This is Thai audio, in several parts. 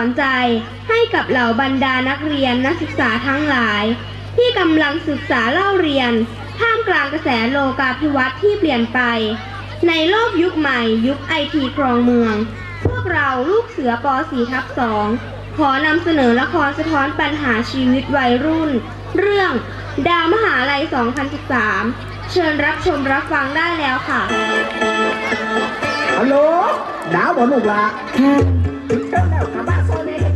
อนใจให้กับเหล่าบรรดานักเรียนนักศึกษาทั้งหลาย ที่กำลังศึกษาเล่าเรียน ท่ามกลางกระแสโลกาภิวัตน์ที่เปลี่ยนไป ในโลกยุคใหม่ยุคไอทีครองเมือง พวกเราลูกเสือป .4 ทับ2ขอนำเสนอละครสะท้อนปัญหาชีวิตวัยรุ่น เรื่อง ดาวมหาลัย 2013 เชิญรับชมรับฟังได้แล้วค่ะฮัลโหลดาวบ่ลูกละ come on come on come on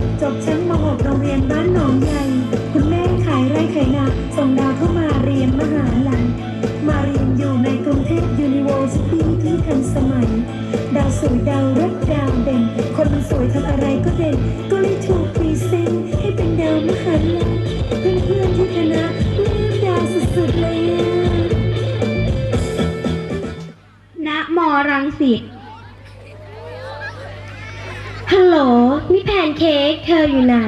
กจบชั้นม .6 โรงเรียนบ้านหนองใหญ่ เค้กเธออยู่ไหน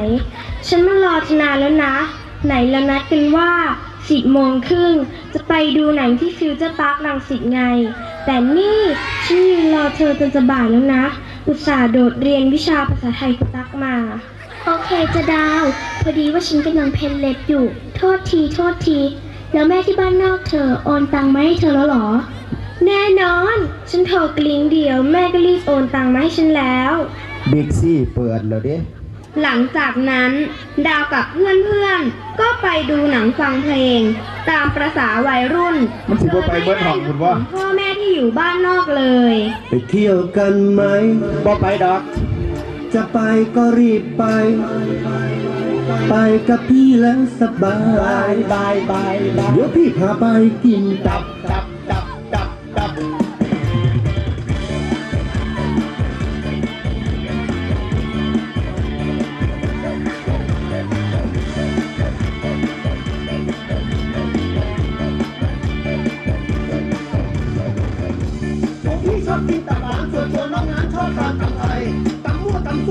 ฉันมารอเธอนานแล้วนะ ไหนเรานัดกันว่าสิบโมงครึ่งจะไปดูหนังที่ฟิวเจอร์พาร์ครังสิตไง แต่นี่ฉันยืนรอเธอจนจะบ่ายแล้วนะ อุตส่าห์โดดเรียนวิชาภาษาไทยกุตักมา โอเคจะดาว พอดีว่าฉันกำลังเพนเล็บอยู่ โทษที โทษที แล้วแม่ที่บ้านนอกเธอ โอนตังมาให้เธอแล้วเหรอ แน่นอน ฉันโทรกลิ้งเดียว แม่ก็รีบโอนตังมาให้ฉันแล้ว บิ๊กซี่เปิดแล้วเด้ หลังจากนั้น ดาวกับเพื่อนๆ ก็ไปดูหนังฟังเพลง ตามประษาวัยรุ่นมันสิบ่ไปเบิดห้องคุณวะพ่อแม่ที่อยู่บ้านนอกเลย ไปเที่ยวกันไหมบ่ไปดอก จะไปก็รีบไป ไปกับพี่แล้วสบาบายยบายบายบายเดี๋ยวพี่พาไปกินตับดับดับ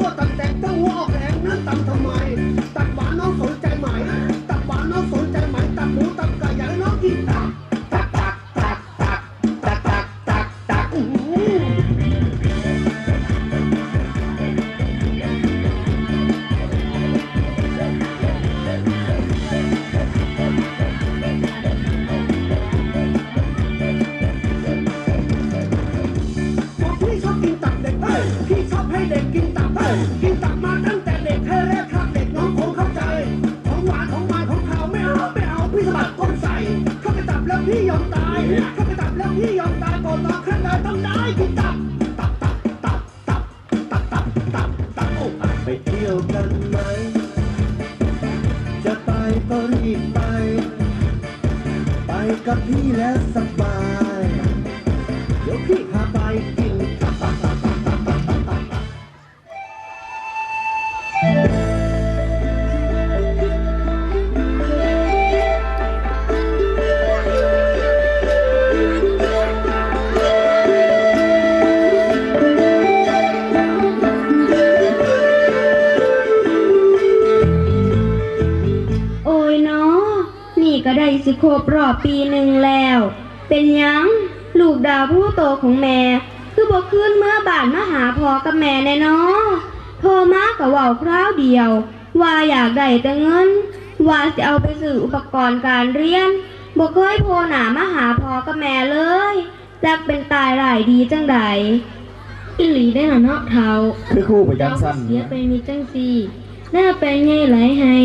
วตำซั่วตำแตกตั้งหัวออกแรงนั้นตำทำไม ตับหวานน้องสนใจไหม ตับหวานน้องสนใจไหม ตับหมูตับไก่อยากให้น้องกินตับตักตักตักตักตักตักตักตักอื้อหือบอกพี่ชอบกินตับเด็กเอ้ยพี่ชอบให้เด็กกิน กินตับมาตั้งแต่เด็กให้แรกครับเด็กน้องคงเข้าใจ ของหวานของมันของเขาไม่เอาไม่เอาพี่สะบัดก้นใส่ เข้าไปตับแล้วพี่ยอมตาย เข้าไปตับแล้วพี่ยอมตายก่อนตอนขึ้นเลยต้องได้กินตับ ตับตับตับตับตับตับตับตับโอ้ไปเที่ยวกันไหม จะไปก็รีบไป ไปกับพี่แล้วสบาย บรอบปีหนึ่งแล้ว เป็นหยังลูกดาวผู้โตของแม่ คือบอกขึ้นเมื่อบานมาหาพอกับแม่แน่เนาะโทรมากับว่าคราวเดียว ว่าอยากได้แต่เงิน ว่าจะเอาไปซื้ออุปกรณ์การเรียนบอกเคยโทรหนามาหาพอกับแม่เลยจักเป็นตายหลายดีจังใดอิหลีได้หนอเนาะเทาคือคู่ไปจังสั้นเสียไปมีจังสีหน้าแปลงไงหลายให้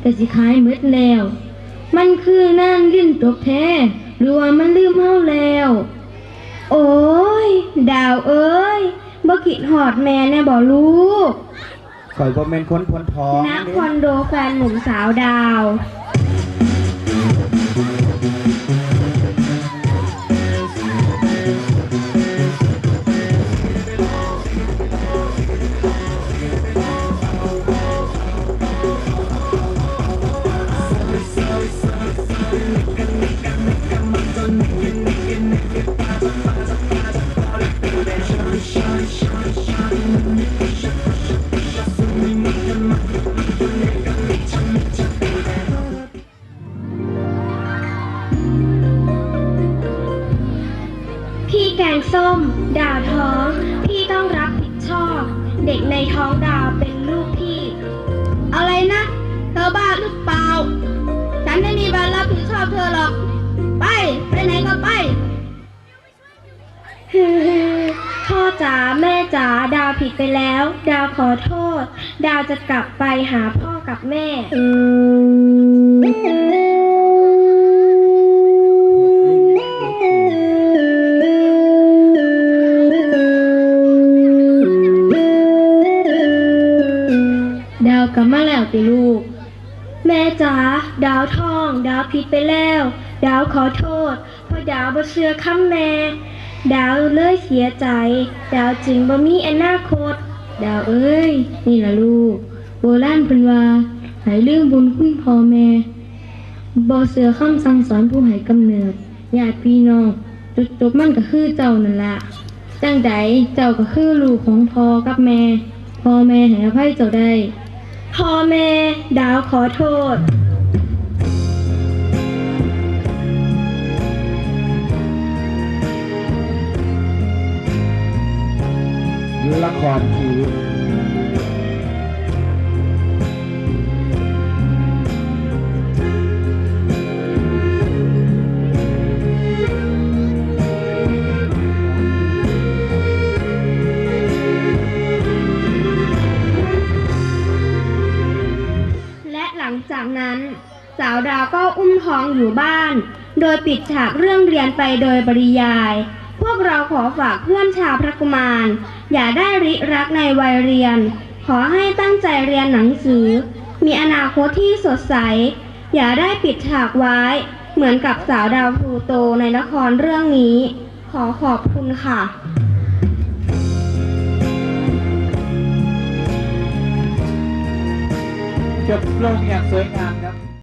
แต่สิขายหมืดแล้ว มันคือนั่นลิ้นตกแท้หรือว่ามันลืมเฮาแล้ว โอ้ย ดาวเอ้ยบ่คิดหอดแม่แน่บ่ลูกข่อยบ่แม่นคนพ้นท้องณคอนโดแฟนหนุ่มสาวดาว พี่แกงส้ม ด่าท้อง พี่ต้องรับผิดชอบ เด็กในท้องดาวเป็นลูกพี่ อะไรนะเธอบ้าหรือเปล่า ฉันไม่มีวันรับผิดชอบเธอหรอก ไป ไปไหนก็ไป จ๋าแม่จ๋าดาวผิดไปแล้ว ดาวขอโทษ ดาวจะกลับไปหาพ่อกับแม่ ดาวกลับมาแล้วติลูก แม่จ๋าดาวท่อง ดาวผิดไปแล้ว ดาวขอโทษเพราะดาวบ่เชื่อคำแม่ ดาวเลยเสียใจ ดาวจึงบ่มีอนาคต ดาวเอ้ย นี่ล่ะลูก โบราณเพิ่นว่าให้ลืมบุญคุณพ่อแม่บ่เสือคำสั่งสอนผู้ให้กำเนิดญาติพี่น้องจุดจบมันก็คือเจ้านั่นละจังใดเจ้าก็คือลูกของพ่อกับแม่ พ่อแม่ให้อภัยเจ้าได้ พ่อแม่ ดาวขอโทษ ครชีวิตและหลังจากนั้น สาวดาวก็อุ้มท้องอยู่บ้าน โดยปิดฉากเรื่องเรียนไปโดยปริยาย วกเราขอฝากเพื่อนชาวพระกุมาร อย่าได้ริรักในวัยเรียน ขอให้ตั้งใจเรียนหนังสือ มีอนาคตที่สดใส อย่าได้ปิดฉากไว้ เหมือนกับสาวดาวพลูโตในละครเรื่องนี้ ขอขอบคุณค่ะจบลงอย่างสวยงามครับ